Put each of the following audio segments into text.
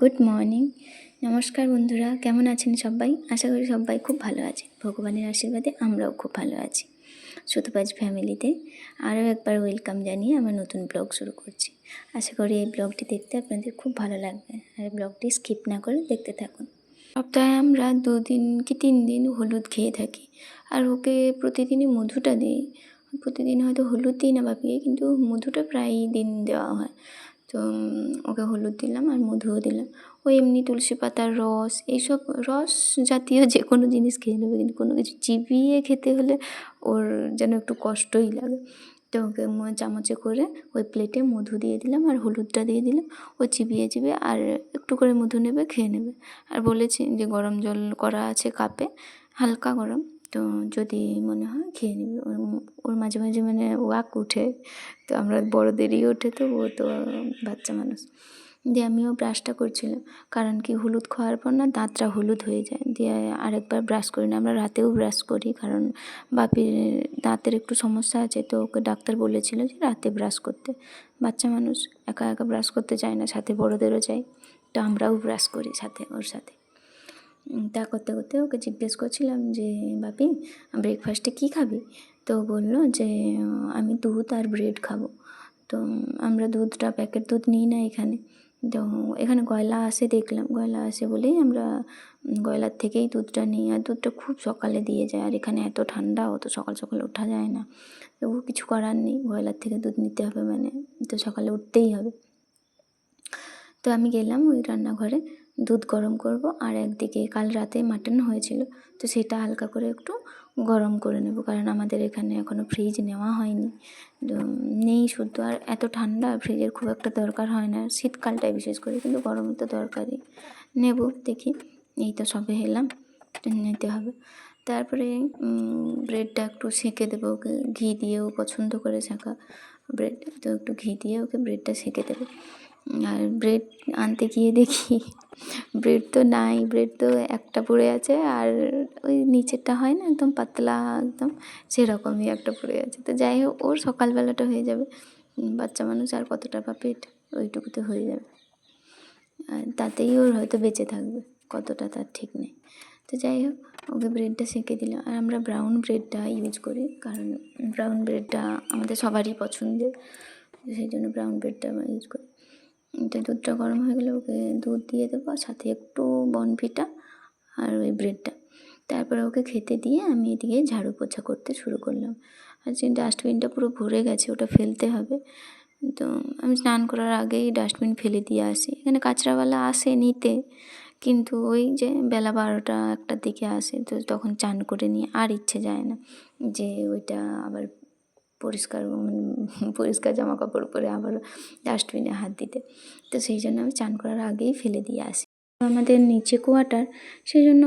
Good morning. নমস্কার বন্ধুরা, কেমন আছেন সবাই? আশা করি সবাই খুব ভালো আছে ভগবানের আশীর্বাদে আমরাও খুব ভালো আছি, সুতপাজ ফ্যামিলিতে। আরও একবার ওয়েলকাম জানিয়ে আমার নতুন ব্লগ শুরু করছি। আশা করি এই ব্লগটি দেখতে আপনাদের খুব ভালো লাগবে। আর এই ব্লগটি স্কিপ না করে দেখতে থাকুন। সপ্তাহে আমরা দুদিন কি তিন দিন হলুদ খেয়ে থাকি। আর ওকে প্রতিদিনই মধুটা দিই। প্রতিদিন হয়তো হলুদ দিই না বাপিকে কিন্তু মধুটা প্রায়ই দিন দেওয়া হয়। তো ওকে হলুদ দিলাম আর মধুও দিলাম। ও এমনি তুলসী পাতার রস, এইসব রস জাতীয় যে কোনো জিনিস খেয়ে নেবে। কিন্তু কোনো কিছু চিবিয়ে খেতে হলে ওর যেন একটু কষ্টই লাগে। তো ওকে চামচে করে ওই প্লেটে মধু দিয়ে দিলাম আর হলুদটা দিয়ে দিলাম। ও চিবিয়ে চিবিয়ে আর একটু করে মধু নেবে, খেয়ে নেবে। আর বলেছি যে গরম জল করা আছে কাপে, হালকা গরম। তো যদি মনে হয় খেয়ে নেবে। ওর ওর মাঝে মাঝে মানে ওয়াক উঠে, তো আমরা বড়দেরই ওঠে তো ও তো বাচ্চা মানুষ। দিয়ে আমিও ব্রাশটা করছিলাম, কারণ কি হলুদ খাওয়ার পর না দাঁতটা হলুদ হয়ে যায়। দিয়ে আরেকবার ব্রাশ করি না, আমরা রাতেও ব্রাশ করি, কারণ বাপির দাঁতের একটু সমস্যা আছে, তো ওকে ডাক্তার বলেছিল যে রাতে ব্রাশ করতে। বাচ্চা মানুষ একা একা ব্রাশ করতে চায় না, সাথে বড়োদেরও চাই, তো আমরাও ব্রাশ করি সাথে, ওর সাথে। তা করতে করতে ওকে জিজ্ঞেস করছিলাম যে, বাপি ব্রেকফাস্টে কী খাবি? তো বলল যে আমি দুধ আর ব্রেড খাব। তো আমরা দুধটা প্যাকেট দুধ নিই না এখানে। তো এখানে গয়লা আসে দেখলাম। গয়লা আসে বলেই আমরা গয়লার থেকেই দুধটা নিই। আর দুধটা খুব সকালে দিয়ে যায়। আর এখানে এত ঠান্ডা, অত সকাল সকাল ওঠা যায় না। তবু কিছু করার নেই। গয়লার থেকে দুধ নিতে হবে মানে তো সকালে উঠতেই হবে। তো আমি গেলাম ওই রান্নাঘরে। দুধ গরম করব। আর একদিকে কাল রাতে মাটন হয়েছিল, তো সেটা হালকা করে একটু গরম করে নেব, কারণ আমাদের এখানে এখনও ফ্রিজ নেওয়া হয়নি। নেই শুদ্ধ, আর এত ঠান্ডা ফ্রিজের খুব একটা দরকার হয় না। শীতকালটায় বিশেষ করে, কিন্তু গরমে তো দরকারই। নেব, দেখি। এই তো সবে এলাম নিতে হবে। তারপরে ব্রেডটা একটু সেঁকে দেবো ওকে, ঘি দিয়েও পছন্দ করে শাঁকা ব্রেড তো একটু ঘি দিয়ে ওকে ব্রেডটা সেঁকে দেবো। আর ব্রেড আনতে গিয়ে দেখি ব্রেড তো নাই, ব্রেড তো একটা পড়ে আছে আর ওই নিচেরটা হয় না একদম পাতলা একদম, সেরকমই একটা পড়ে আছে। তো যাই হোক, ওর সকালবেলাটা হয়ে যাবে। বাচ্চা মানুষ আর কতটা বা পেট, ওইটুকুতে হয়ে যাবে। আর তাতেই ওর হয়তো বেঁচে থাকবে, কতটা তার ঠিক নেই। তো যাই হোক, ওকে ব্রেডটা সেঁকে দিলাম। আর আমরা ব্রাউন ব্রেডটা ইউজ করি, কারণ ব্রাউন ব্রেডটা আমাদের সবারই পছন্দের, সেই জন্য ব্রাউন ব্রেডটা আমরা ইউজ করি। তো দুধটা গরম হয়ে গেলে ওকে দুধ দিয়ে দেবো, আর সাথে একটু বনভিটা আর ওই ব্রেডটা। তারপরে ওকে খেতে দিয়ে আমি এদিকে ঝাড়ু পোছা করতে শুরু করলাম। আর যে ডাস্টবিনটা পুরো ভরে গেছে, ওটা ফেলতে হবে। তো আমি স্নান করার আগেই ডাস্টবিন ফেলে দিয়ে আসি। এখানে কাঁচরাওয়ালা আসে নিতে, কিন্তু ওই যে বেলা বারোটা একটার দিকে আসে, তো তখন চান করে নিয়ে আর ইচ্ছে যায় না যে ওইটা আবার পরিষ্কার মানে পরিষ্কার জামা কাপড় পরে আবার ডাস্টবিনে হাত দিতে। তো সেই জন্য আমি চান করার আগেই ফেলে দিয়ে আসি। আমাদের নিচে কোয়ার্টার সেই জন্য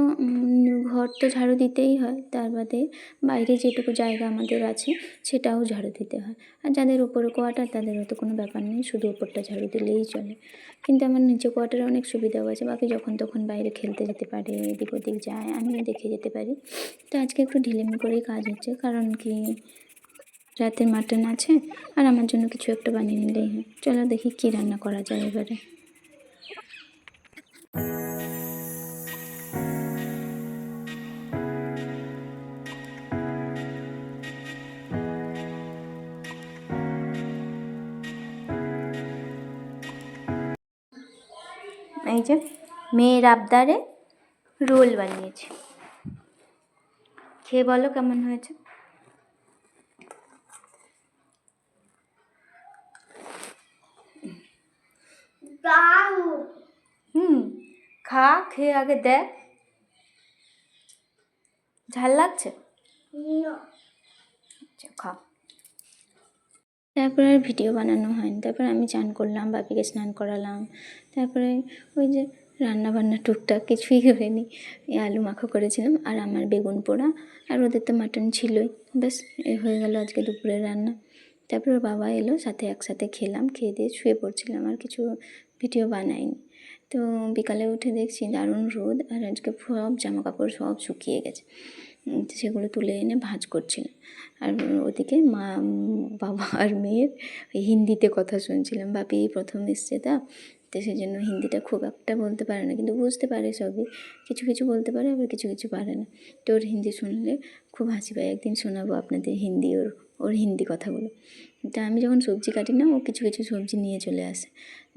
ঘর তো ঝাড়ু দিতেই হয়। তার বাদে বাইরে যেটুকু জায়গা আমাদের আছে, সেটাও ঝাড়ু দিতে হয়। আর যাদের উপরে কোয়ার্টার তাদের হয়তো কোনো ব্যাপার নেই, শুধু ওপরটা ঝাড়ু দিলেই চলে। কিন্তু আমার নিচে কোয়ার্টারে অনেক সুবিধাও আছে। বাকি যখন তখন বাইরে খেলতে যেতে পারে, এদিক ওদিক যায়, আমিও দেখে যেতে পারি। তো আজকে একটু ঢিলেমি করেই কাজ হচ্ছে। কারণ কি রাতের মাটন আছে, আর আমার জন্য কিছু একটা বানিয়ে নিলেই হয়। চলো দেখি কী রান্না করা যায় এবারে। এই যে মেয়ের আবদারে রোল বানিয়েছি। খেয়ে বলো কেমন হয়েছে? হুম খা খেয়ে আগে দেখ। ঝাল লাগছে? আচ্ছা খা। তারপরে আর ভিডিও বানানো হয়নি। তারপরে আমি চান করলাম বাপিকে স্নান করালাম। তারপরে ওই যে রান্না বান্না টুকটাক কিছুই করিনি। আলু মাখো করেছিলাম আর আমার বেগুন পোড়া আর ওদের তো মাটন ছিলই। ব্যাস এই হয়ে গেল আজকে দুপুরের রান্না। তারপরে ওর বাবা এলো, সাথে একসাথে খেলাম, খেয়ে দিয়ে শুয়ে পড়ছিলাম, আর কিছু ভিডিও বানাইনি তো বিকালে উঠে দেখছি দারুণ রোদ, আর আজকে সব জামা কাপড় সব শুকিয়ে গেছে। সেগুলো তুলে এনে ভাঁজ করছিলাম। আর ওদিকে মা বাবা আর মেয়ের হিন্দিতে কথা শুনছিলাম। বাপি প্রথম এসছে তা? তো সেই জন্য হিন্দিটা খুব একটা বলতে পারে না, কিন্তু বুঝতে পারে সবই। কিছু কিছু বলতে পারে, আবার কিছু কিছু পারে না। তো ওর হিন্দি শুনলে খুব হাসি পায়। একদিন শোনাবো আপনাদের হিন্দি ওর ওর হিন্দি কথাগুলো। তা আমি যখন সবজি কাটি না, ও কিছু কিছু সবজি নিয়ে চলে আসে।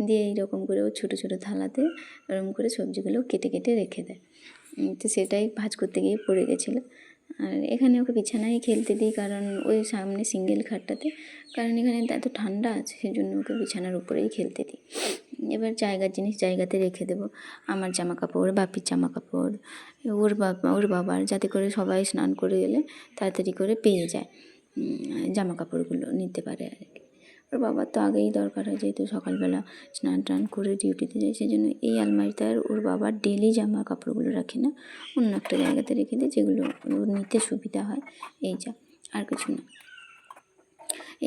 দিয়ে এইরকম করে ও ছোটো ছোটো থালাতে এরকম করে সবজিগুলো কেটে কেটে রেখে দেয়। তো সেটাই ভাজ করতে গিয়ে পড়ে গেছিল। আর এখানে ওকে বিছানায় খেলতে দিই কারণ ওই সামনে সিঙ্গেল খাটটাতে। কারণ এখানে এত ঠান্ডা আছে সেই জন্য ওকে বিছানার উপরেই খেলতে দিই। এবার জায়গার জিনিস জায়গাতে রেখে দেবো। আমার জামা কাপড় বাপির জামা কাপড় ওর বাবা ওর বাবার, যাতে করে সবাই স্নান করে এলে তাড়াতাড়ি করে পেয়ে যায়। জামা কাপড়গুলো নিতে পারে আর কি। ওর বাবার তো আগেই দরকার হয় যেহেতু সকালবেলা স্নান টান করে ডিউটিতে যায়, সেই জন্য এই আলমারিতে আর ওর বাবার ডেলি জামা কাপড়গুলো রাখে না। অন্য একটা জায়গাতে রেখে দেয় যেগুলো নিতে সুবিধা হয়। এই যা, আর কিছু না।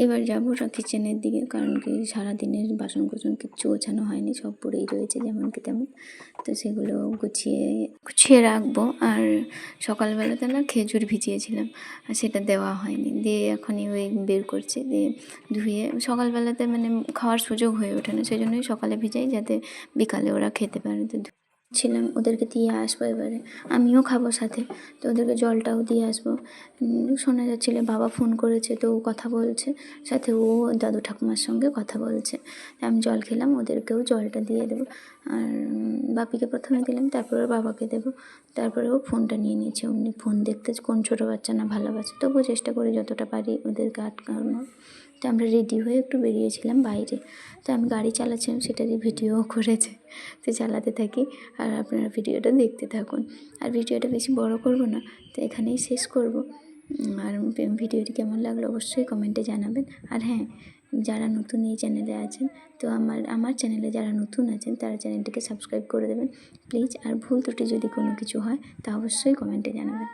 এবার যাব কিচেনের দিকে, কারণ কি সারাদিনের বাসন কোসন কিচ্ছু গোছানো হয়নি, সব পড়েই রয়েছে যেমন কি তেমন। তো সেগুলো গুছিয়ে গুছিয়ে রাখব। আর সকালবেলাতে না খেজুর ভিজিয়েছিলাম, আর সেটা দেওয়া হয়নি। দিয়ে এখনই ওই বের করছি, দিয়ে ধুয়ে, সকালবেলাতে মানে খাওয়ার সুযোগ হয়ে ওঠে না, সেই জন্যই সকালে ভিজাই যাতে বিকালে ওরা খেতে পারে। তো ছিলাম, ওদেরকে দিয়ে আসব এবারে। আমিও খাব সাথে, তো ওদেরকে জলটাও দিয়ে আসব। শোনা যাচ্ছিল বাবা ফোন করেছে, তো ও কথা বলছে, সাথে ও দাদু ঠাকুমার সঙ্গে কথা বলছে। আমি জল খেলাম, ওদেরকেও জলটা দিয়ে দেবো। আর বাপিকে প্রথমে দিলাম, তারপরে বাবাকে দেবো। তারপরে ও ফোনটা নিয়ে নিয়েছে, অমনি ফোন দেখতে, কোন ছোটো বাচ্চা না ভালোবাসে। তবুও চেষ্টা করি যতটা পারি ওদেরকে আটকানোর। তো আমরা রেডি হয়ে একটু বেরিয়েছিলাম বাইরে। তো আমি গাড়ি চালাচ্ছিলাম সেটারই ভিডিও করেছে। তো চালাতে থাকি আর আপনারা ভিডিওটা দেখতে থাকুন। আর ভিডিওটা বেশি বড় করব না, তো এখানেই শেষ করব। আর ভিডিওটি কেমন লাগল অবশ্যই কমেন্টে জানাবেন। আর হ্যাঁ যারা নতুন এই চ্যানেলে আছেন, তো আমার আমার চ্যানেলে যারা নতুন আছেন, তারা চ্যানেলটিকে সাবস্ক্রাইব করে দেবেন। প্লিজ আর ভুল ত্রুটি যদি কোনো কিছু হয়, তা অবশ্যই কমেন্টে জানাবেন।